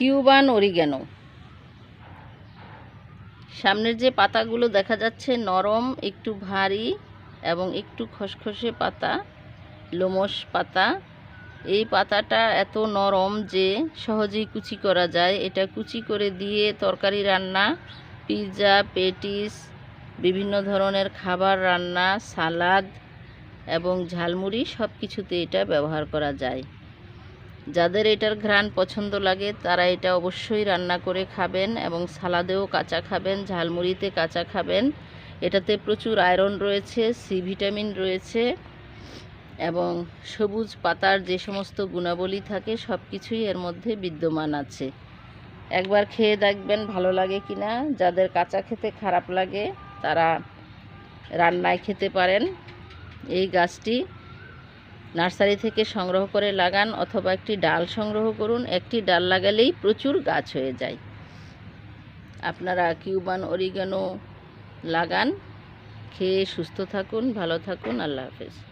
Cuban oregano. সামনের যে পাতাগুলো দেখা যাচ্ছে, নরম, একটু ভারী এবং একটু খসখসে পাতা, লোমস পাতা। এই পাতাটা এত নরম যে সহজেই কুচি করা যায়। এটা কুচি করে দিয়ে তরকারি রান্না, পিৎজা, পেটিস, বিভিন্ন ধরনের খাবার রান্না, সালাদ এবং ঝালমুড়ি সব কিছুতে এটা ব্যবহার করা যায়। যাদের এটার ঘ্রাণ পছন্দ লাগে, তারা এটা অবশ্যই রান্না করে খাবেন এবং সালাদেও কাঁচা খাবেন, ঝালমুড়িতে কাঁচা খাবেন। এটাতে প্রচুর আয়রন রয়েছে সি ভিটামিন রয়েছে এবং সবুজ পাতার যে সমস্ত গুণাবলী থাকে সব কিছুই এর মধ্যে বিদ্যমান আছে। একবার খেয়ে দেখবেন ভালো লাগে কি না যাদের কাঁচা খেতে খারাপ লাগে, তারা রান্নায় খেতে পারেন। এই গাছটি নার্সারি থেকে সংগ্রহ করে লাগান অথবা একটি ডাল সংগ্রহ করুন। একটি ডাল লাগালেই প্রচুর গাছ হয়ে যায়। আপনারা কিউবান, অরিগানো লাগান। খেয়ে সুস্থ থাকুন, ভালো থাকুন। আল্লাহ হাফেজ।